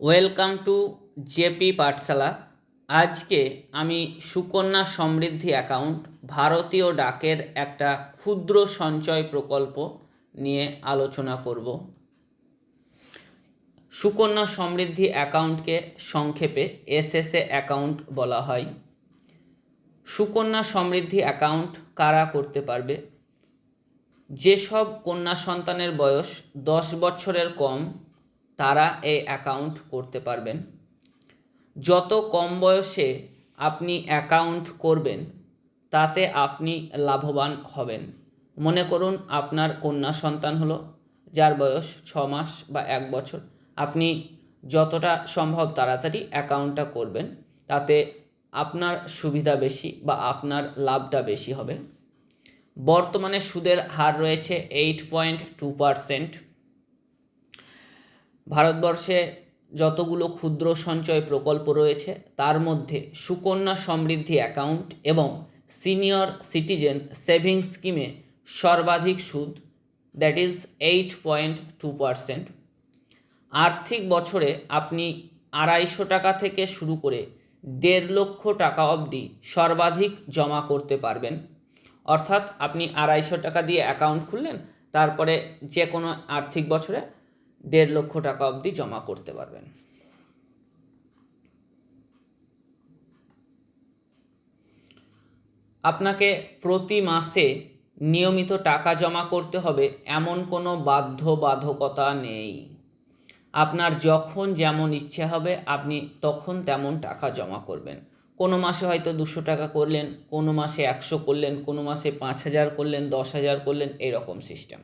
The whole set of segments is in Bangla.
ওয়েলকাম টু জেপি পাঠশালা। আজকে আমি সুকন্যা সমৃদ্ধি অ্যাকাউন্ট, ভারতীয় ডাকের একটা ক্ষুদ্র সঞ্চয় প্রকল্প নিয়ে আলোচনা করব। সুকন্যা সমৃদ্ধি অ্যাকাউন্টকে সংক্ষেপে এসএসএ অ্যাকাউন্ট বলা হয়। সুকন্যা সমৃদ্ধি অ্যাকাউন্ট কারা করতে পারবে? যেসব কন্যা সন্তানের বয়স দশ বছরের কম তারা এই অ্যাকাউন্ট করতে পারবেন। যত কম বয়সে আপনি অ্যাকাউন্ট করবেন, তাতে আপনি লাভবান হবেন। মনে করুন আপনার কন্যা সন্তান হলো, যার বয়স ছ মাস বা এক বছর। আপনি যতটা সম্ভব তাড়াতাড়ি অ্যাকাউন্টটা করবেন, তাতে আপনার সুবিধা বেশি বা আপনার লাভটা বেশি হবে। বর্তমানে সুদের হার রয়েছে এইট পয়েন্ট টু পারসেন্ট ভারতবর্ষে যতগুলো ক্ষুদ্র সঞ্চয় প্রকল্প রয়েছে, তার মধ্যে সুকন্যা সমৃদ্ধি অ্যাকাউন্ট এবং সিনিয়র সিটিজেন সেভিংস স্কিমে সর্বাধিক সুদ, that is eight point two percent. আর্থিক বছরে আপনি আড়াইশো টাকা থেকে শুরু করে দেড় লক্ষ টাকা অবধি সর্বাধিক জমা করতে পারবেন। অর্থাৎ আপনি আড়াইশো টাকা দিয়ে অ্যাকাউন্ট খুললেন, তারপরে যে কোনো আর্থিক বছরে দেড় লক্ষ টাকা অবধি জমা করতে পারবেন। আপনাকে প্রতি মাসে নিয়মিত টাকা জমা করতে হবে, এমন কোনো বাধ্যবাধকতা নেই। আপনার যখন যেমন ইচ্ছে হবে, আপনি তখন তেমন টাকা জমা করবেন। কোনো মাসে হয়তো দুশো টাকা করলেন, কোনো মাসে একশো করলেন, কোনো মাসে পাঁচ হাজার করলেন, দশ হাজার করলেন, এরকম সিস্টেম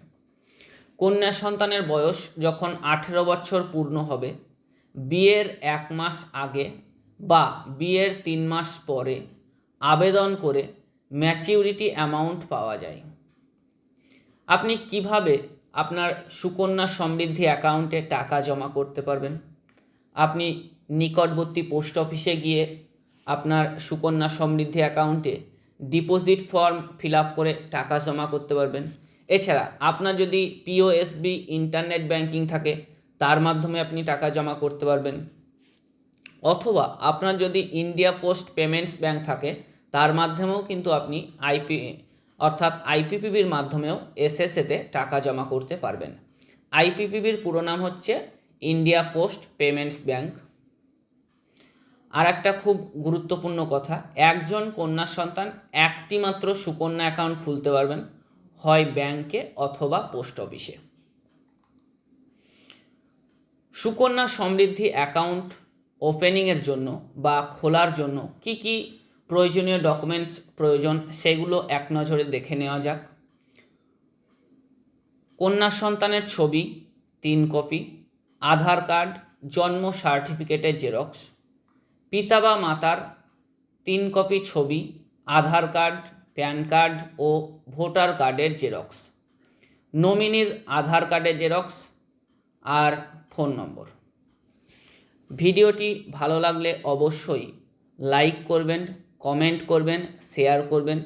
কন্যা সন্তানের বয়স যখন আঠেরো বছর পূর্ণ হবে, বিয়ের এক মাস আগে বা বিয়ের তিন মাস পরে আবেদন করে ম্যাচিউরিটি অ্যামাউন্ট পাওয়া যায়। আপনি কীভাবে আপনার সুকন্যা সমৃদ্ধি অ্যাকাউন্টে টাকা জমা করতে পারবেন? আপনি নিকটবর্তী পোস্ট অফিসে গিয়ে আপনার সুকন্যা সমৃদ্ধি অ্যাকাউন্টে ডিপোজিট ফর্ম ফিল আপ করে টাকা জমা করতে পারবেন। এছাড়া আপনার যদি পিওএসবি ইন্টারনেট ব্যাংকিং থাকে, তার মাধ্যমে আপনি টাকা জমা করতে পারবেন। অথবা আপনার যদি ইন্ডিয়া পোস্ট পেমেন্টস ব্যাংক থাকে, তার মাধ্যমেও কিন্তু আপনি আইপি অর্থাৎ আইপিপিবির মাধ্যমেও এসএসএতে টাকা জমা করতে পারবেন। আইপিপিবির পুরো নাম হচ্ছে ইন্ডিয়া পোস্ট পেমেন্টস ব্যাংক আর একটা খুব গুরুত্বপূর্ণ কথা, একজন কন্যা সন্তান একটি মাত্র সুকন্যা অ্যাকাউন্ট খুলতে পারবেন। হয় ব্যাংকে অথবা পোস্ট অফিসে। সুকন্যা সমৃদ্ধি অ্যাকাউন্ট ওপেনিংয়ের জন্য বা খোলার জন্য কি কি প্রয়োজনীয় ডকুমেন্টস প্রয়োজন সেগুলো এক নজরে দেখে নেওয়া যাক। কন্যা সন্তানের ছবি, তিন কপি, আধার কার্ড, জন্ম সার্টিফিকেটের জেরক্স, পিতা বা মাতার তিন কপি ছবি, আধার কার্ড প্যান কার্ড ও ভোটার কার্ডের জেরক্স। নমিনির আধার কার্ডের জেরক্স আর ফোন নম্বর। ভিডিওটি ভালো লাগলে অবশ্যই লাইক করবেন, কমেন্ট করবেন, শেয়ার করবেন।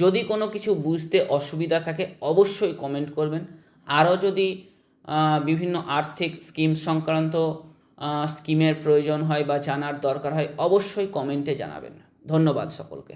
যদি কোনো কিছু বুঝতে অসুবিধা থাকে, অবশ্যই কমেন্ট করবেন। আরও যদি বিভিন্ন আর্থিক স্কিম সংক্রান্ত স্কিমের প্রয়োজন হয় বা জানার দরকার হয়, অবশ্যই কমেন্টে জানাবেন। ধন্যবাদ সকলকে।